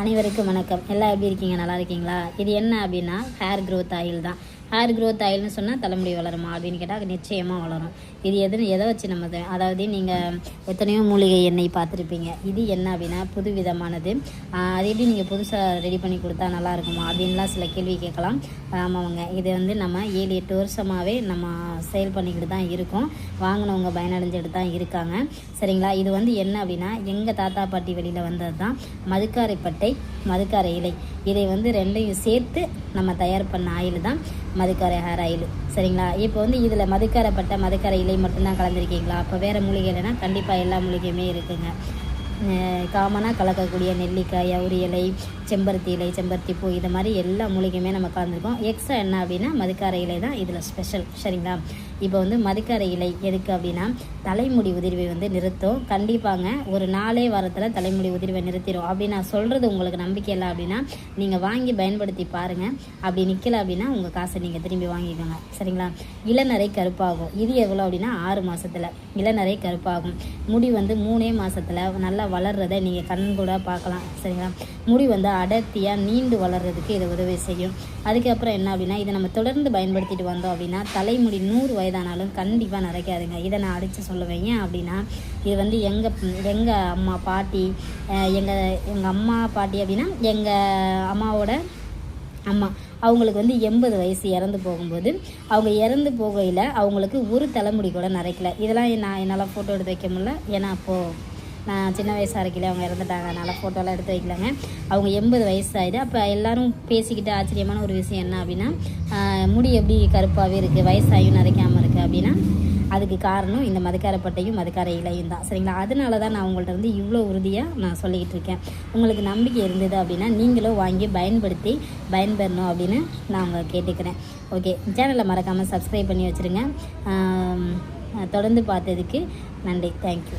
அனைவருக்கும் வணக்கம். எல்லாம் எப்படி இருக்கீங்க? நல்லா இருக்கீங்களா? இது என்ன அப்படின்னா ஹேர் க்ரோத் ஆயில் தான். ஹேர் க்ரோத் ஆயில்னு சொன்னால் தலைமுடி வளருமா அப்படின்னு கேட்டால் நிச்சயமாக வளரும். இது எது எதை வச்சு நம்ம அதாவது நீங்கள் எத்தனையோ மூலிகை எண்ணெய் பார்த்துருப்பீங்க. இது என்ன அப்படின்னா புது விதமானது அது எப்படி நீங்கள் புதுசாக ரெடி பண்ணி கொடுத்தா நல்லா இருக்குமா அப்படின்லாம் சில கேள்வி கேட்கலாம். ஆமாங்க இது வந்து நம்ம ஏழு எட்டு வருஷமாகவே நம்ம சேல் பண்ணிக்கிட்டு தான் இருக்கோம். வாங்கினவங்க பயனடைஞ்சிட்டு தான் இருக்காங்க. சரிங்களா? இது வந்து என்ன அப்படின்னா எங்கள் தாத்தா பாட்டி வெளியில் வந்தது தான் மதுக்காரை பட்டை மதுக்காரை இலை. இதை வந்து ரெண்டையும் சேர்த்து நம்ம தயார் பண்ண ஆயில் தான் மதுக்கரை ஹேர் ஆயில் சரிங்களா? இப்போ வந்து இதில் மதுக்காரை பட்டை இலை மட்டும்தான் கலந்துருக்கீங்களா? அப்போ வேறு மூலிகை இல்லைன்னா கண்டிப்பாக எல்லா மூலிகையுமே இருக்குங்க. காமனாக கலக்கக்கூடிய நெல்லிக்காய் அவுரி இலை செம்பருத்தி இலை செம்பருத்தி பூ இது மாதிரி எல்லா மூலிகையுமே நம்ம கலந்துருக்கோம். எக்ஸ்ட்ரா என்ன அப்படின்னா மதுக்கார இலை தான் இதில் ஸ்பெஷல் சரிங்களா? இப்போ வந்து மதுக்கார இலை எதுக்கு அப்படின்னா தலைமுடி உதிர்வை வந்து நிறுத்தும். கண்டிப்பாங்க ஒரு நாலே வாரத்தில் தலைமுடி உதிர்வை நிறுத்திடும் அப்படி நான் சொல்கிறது உங்களுக்கு நம்பிக்கை இல்லை அப்படின்னா நீங்கள் வாங்கி பயன்படுத்தி பாருங்கள் அப்படி நிற்கலை அப்படின்னா உங்கள் காசை நீங்கள் திரும்பி வாங்கிக்கோங்க சரிங்களா? இளநரை கருப்பாகும். இது எவ்வளோ அப்படின்னா ஆறு மாதத்தில் இளநரை கருப்பாகும். முடி வந்து மூணே மாதத்தில் நல்லா வளர்றதை நீங்கள் கண் கூட பார்க்கலாம் சரிங்களா? முடி வந்து அடர்த்தியாக நீண்டு வளர்றதுக்கு இது உதவி செய்யும். அதுக்கப்புறம் என்ன அப்படின்னா இதை நம்ம தொடர்ந்து பயன்படுத்திட்டு வந்தோம் அப்படின்னா தலைமுடி நூறு வயதானாலும் கண்டிப்பாக நிறைக்காதுங்க இதை நான் அடித்து சொல்லுவேன். ஏன் அப்படின்னா இது வந்து எங்கள் எங்கள் அம்மா பாட்டி எங்கள் எங்கள் அம்மா பாட்டி அப்படின்னா எங்கள் அம்மாவோட அம்மா. அவங்களுக்கு வந்து எண்பது வயசு இறந்து போகும்போது அவங்க இறந்து போகையில் அவங்களுக்கு ஒரு தலைமுடி கூட நரைக்கல. இதெல்லாம் நான் என்னால் ஃபோட்டோ எடுத்து வைக்க முடியல. ஏன்னா அப்போது நான் சின்ன வயசாக இருக்கையில அவங்க இறந்துட்டாங்க. அதனால் ஃபோட்டோலாம் எடுத்து வைக்கலாங்க. அவங்க எண்பது வயசு ஆகுது அப்போ எல்லாரும் பேசிக்கிட்டு ஆச்சரியமான ஒரு விஷயம் என்ன அப்படின்னா முடி எப்படி கருப்பாகவே இருக்குது வயசாகியும் நிறைக்காமல் இருக்குது அப்படின்னா அதுக்கு காரணம் இந்த மதுக்காரப்பட்டையும் மதுக்கார இலையும் தான். சரிங்களா? அதனால தான் நான் உங்கள்கிட்ட வந்து இவ்வளோ உறுதியாக நான் சொல்லிக்கிட்டு இருக்கேன். உங்களுக்கு நம்பிக்கை இருந்தது அப்படின்னா நீங்களும் வாங்கி பயன்படுத்தி பயன்பெறணும் அப்படின்னு நான் உங்களை கேட்டுக்கிறேன். ஓகே சேனலை மறக்காமல் சப்ஸ்கிரைப் பண்ணி வச்சுருங்க. தொடர்ந்து பார்த்ததுக்கு நன்றி. தேங்க்யூ